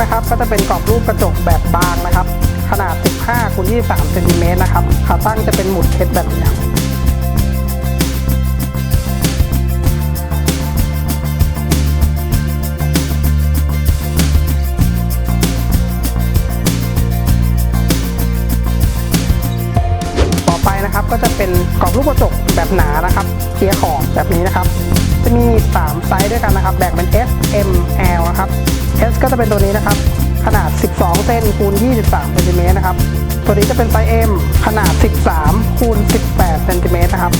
ก็จะเป็นกรอบรูปกระจกแบบบางนะครับ ขนาด 15คูณ23เซนติเมตรนะครับขาตั้งจะเป็นหมุดเพชรแบบนี้ ก็จะเป็นกรอบรูปกระจกแบบหนานะครับเคลียขอบแบบนี้นะครับ จะมี 3 ไซส์ด้วยกันนะครับ แบ่งเป็น S M L นะครับ S ก็จะเป็นตัวนี้นะครับ ขนาด 12 เซนคูณ 23เซนติเมตรนะครับ ตัวนี้จะเป็นไซส์ M ขนาด 13คูณ18เซนติเมตรนะครับ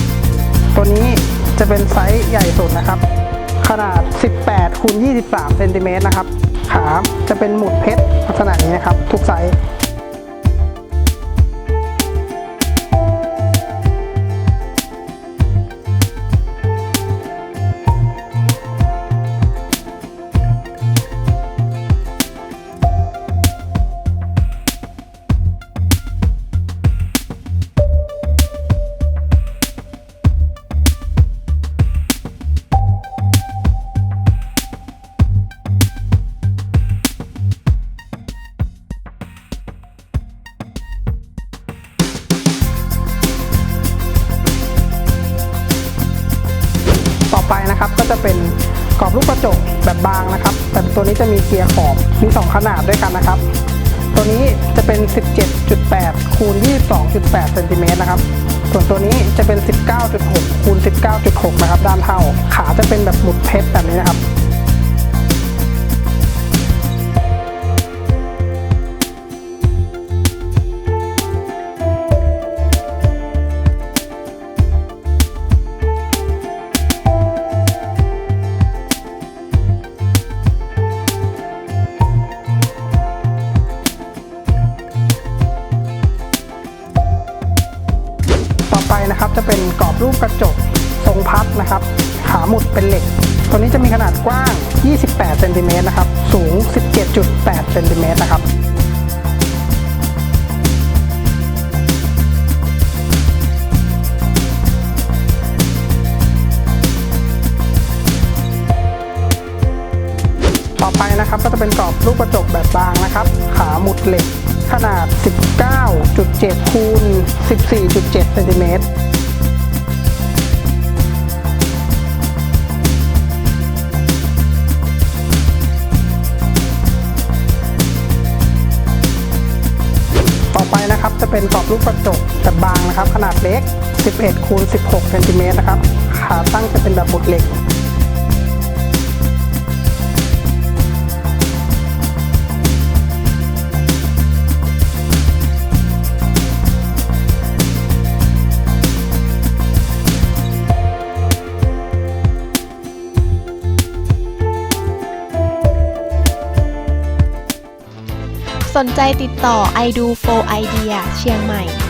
ตัวนี้จะเป็นไซส์ใหญ่สุดนะครับ ขนาด 18คูณ23เซนติเมตรนะครับ ขาจะเป็นหมุดเพชรลักษณะนี้นะครับ ทุกไซส์ นะครับ ก็จะเป็นกรอบลูกกระจกแบบบางนะครับ แต่ตัวนี้จะมีเกียร์ขอบมี 2 ขนาดด้วยกันนะครับ ตัวนี้จะเป็น 17.8 คูณ 22.8 เซนติเมตรนะครับ ส่วนตัวนี้จะเป็น 19.6 คูณ 19.6 นะครับ ด้านเท่า ขาจะเป็นแบบหมุดเพชรแบบนี้นะครับ ไปนะครับ จะเป็นกรอบรูปกระจกทรงพัดนะครับ ขาหมุดเป็นเหล็ก ตัวนี้จะมีขนาดกว้าง 28 เซนติเมตรนะครับ สูง 17.8 เซนติเมตรนะครับ ต่อไปนะครับก็จะเป็นกรอบรูปกระจกแบบบางนะครับ ขาหมุดเหล็ก ขนาด 19.7คูณ14.7เซนติเมตรต่อไปนะครับจะเป็นกรอบรูปกระจกแบบบางนะครับ ขนาดเล็ก 11คูณ16เซนติเมตรนะครับ ขาตั้งจะเป็นแบบหมุดเหล็ก สนใจติดต่อ i do for idea เชียงใหม่